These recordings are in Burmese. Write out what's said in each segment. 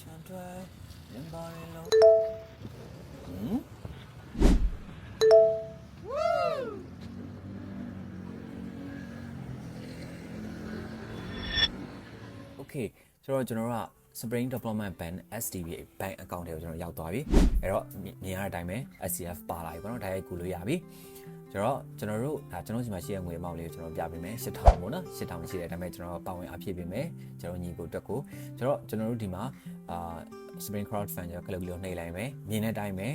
ချန်တွဲလင်ပါရင်လုံးဟမ် โอเคဆိုတော့ကျွန်တော်တို့က Spring Development Bank SDB Bank account တွေကိုကျွန်တော်ရောက်သွားပြီအဲ့တော့မြမြင်ရတဲ့အတိုင်းပဲ SCF ပါလာပြီပေါ့နော်ဒါရိုက်ကူလို့ရပြီဆိုတော့ကျွန်တော်တို့ဒါကျွန်တော်ဒီမှာရှိတဲ့ငွေအမောက်လေးကိုကျွန်တော်ပြပေးမယ်8000ပေါ့နော်8000ရှိတဲ့အတိုင်းပဲကျွန်တော်ပါဝင်အဖြစ်ပေးမယ်ကျွန်တော်ညီကိုတက်ကိုဆိုတော့ကျွန်တော်တို့ဒီမှာအာ Spring Crowd Fund ကြောင့်ကလေးလေးကိုနှိပ်လိုက်မယ်မြင်တဲ့အတိုင်းပဲ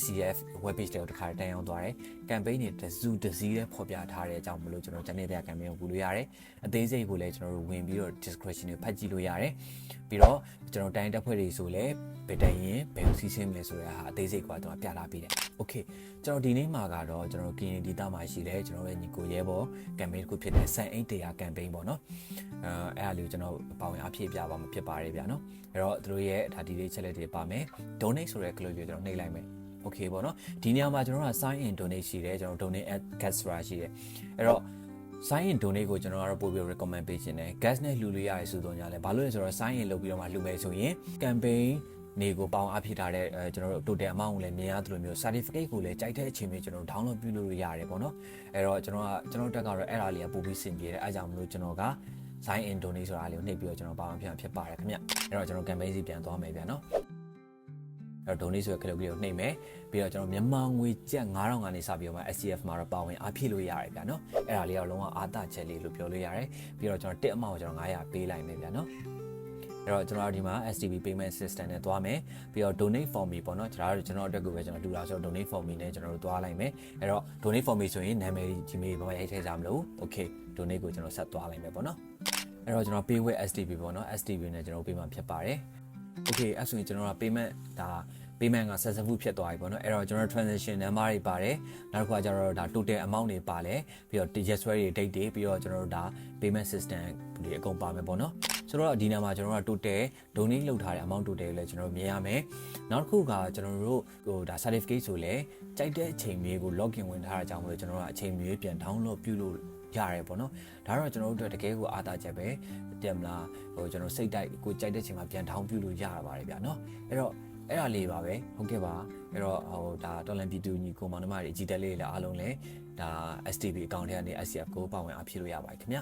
SCF web page တွေကိုတစ်ခါတန်းအောင်သွားတယ် campaign တွေတစ်စုတစ်စည်းနဲ့ဖော်ပြထားတဲ့အကြောင်းမလို့ကျွန်တော် channel ပြ campaign ကိုပူလို့ရတယ်အသေးစိတ်ကိုလည်းကျွန်တော်တို့ဝင်ပြီးတော့ description တွေဖတ်ကြည့်လို့ရတယ် ပြီးတော့ကျွန်တော်တိုင်းတက်ဖွဲ့တွေဆိုလည်းဘယ်တိုင်ရင်ဘယ်လိုစီစဉ်မလဲဆိုတဲ့ဟာအသေးစိတ်ကတော့ပြလာပြီးတယ် okay ကျွန်တော်ဒီနေ့မှာကတော့ကျွန်တော် community data မှာရှိတယ်ကျွန်တော်ရဲ့ညီကိုရဲဘော် campaign တစ်ခုဖြစ်တဲ့ Sun 8 Data campaign ပေါ့နော်အဲအဲ့ဒါလေးကိုကျွန်တော်ပါဝင်အဖြစ်ပြပါမှာဖြစ်ပါတယ်ဗျာနော်အဲ့တော့သူတို့ရဲ့ဒါဒီလေးချက်လက်တွေပါမယ် donate ဆိုတဲ့ click ကိုကျွန်တော်နှိပ်လိုက်မယ် okay ပေါ့နော်ဒီနေရာမှာကျွန်တော်က sign in donate ရှိတယ်ကျွန်တော် donate at gas ဆိုတာရှိတယ်အဲ့တော့ sign in donate ကိုကျွန်တော်ကတော့ပို့ပြီး recommend ပေးခြင်းတယ် gas နဲ့လှူလို့ရတယ်ဆိုတော့ညာလဲဘာလို့လဲဆိုတော့ sign in လုပ်ပြီးတော့မှလှူမယ်ဆိုရင် campaign နေကိုပေါင်းအဖြစ်ထားတဲ့အဲကျွန်တော်တို့ total amount ကိုလည်းမြင်ရတယ်လို့မျိုး certificate ကိုလည်းကြိုက်တဲ့အချိန်မျိုးကျွန်တော် download ပြုလို့ရတယ်ပေါ့နော်အဲ့တော့ကျွန်တော်ကကျွန်တော်တက်ကတော့အဲ့ဒါလေးကပို့ပြီးစင်ပြေတယ်အဲကြောင့်မလို့ကျွန်တော်က sign in donate ဆိုတာလေးကိုနှိပ်ပြီးတော့ကျွန်တော်ပါဝင်ပြန်ဖြစ်ပါတယ်ခင်ဗျအဲ့တော့ကျွန်တော် campaign စီပြန်သွားမယ်ဗျာနော် အဲ့တော့ donate ဆိုတဲ့ကလေးကိုနှိပ်မယ်ပြီးတော့ကျွန်တော်မြန်မာငွေကျပ်9000ကနေစပြီးတော့မှ SCF မှာတော့ပါဝင်အားဖြည့်လို့ရတယ်ဗျာနော်အဲ့ဒါလေးကတော့လုံးဝအားသာချက်လေးလို့ပြောလို့ရတယ်ပြီးတော့ကျွန်တော်တစ်အမောက်ကိုကျွန်တော်900ပေးလိုက်မယ်ဗျာနော်အဲ့တော့ကျွန်တော်တို့ဒီမှာ STB payment system နဲ့သွားမယ်ပြီးတော့ donate for me ပေါ့နော်ကျွန်တော်တို့ကျွန်တော်အတွက်ကိုပဲကျွန်တော်တူတာဆိုတော့ donate for me နဲ့ကျွန်တော်တို့သွားလိုက်မယ်အဲ့တော့ donate for me ဆိုရင်နာမည် Gmail ဘာမှရိုက်ထည့်ကြမလို့ okay donate ကိုကျွန်တော်ဆက်သွားလိုက်မယ်ပေါ့နော်အဲ့တော့ကျွန်တော် pay with STB ပေါ့နော် STB နဲ့ကျွန်တော် pay မှာဖြစ်ပါတယ် okay အဲ့ဆိုရင်ကျွန်တော်က payment ဒါ payment က successful ဖြစ်သွားပြီပေါ့နော်အဲ့တော့ကျွန်တော် transaction number တွေပါတယ်နောက်တစ်ခါကျတော့ဒါ total amount တွေပါတယ်ပြီးတော့ yes တွေ date တွေပြီးတော့ကျွန်တော်တို့ဒါ payment system တွေအကုန်ပါမယ်ပေါ့နော်ဆိုတော့ဒီနာမှာကျွန်တော်တို့က total donate လုပ်ထားတဲ့ amount total ကိုလည်းကျွန်တော်မြင်ရမယ်နောက်တစ်ခုကကျွန်တော်တို့ဟိုဒါ certificate ဆိုလဲကြိုက်တဲ့အချိန်မျိုးကို login ဝင်ထားတာကြောင့်မလို့ကျွန်တော်တို့ကအချိန်မျိုးပြန် download ပြုလို့ ရတယ်ပေါ့နော်ဒါတော့ကျွန်တော်တို့အတွက်တကယ်ကိုအားသာချက်ပဲတင်မလားဟိုကျွန်တော်စိတ်တိုက်ကိုကြိုက်တဲ့ချိန်မှာပြန် down ပြုလို့ရပါတယ်ဗျာနော်အဲ့တော့အဲ့ဒါလေးပါပဲဟုတ်ကဲ့ပါအဲ့တော့ဟိုဒါတော်လန်ပြည်သူညီကိုမောင်နှမတွေအကြည့်တက်လေးတွေလည်းအားလုံးလည်းဒါ STB account ထဲကနေ SCF ကိုပါဝင်အားဖြည့်လို့ရပါတယ်ခင်ဗျ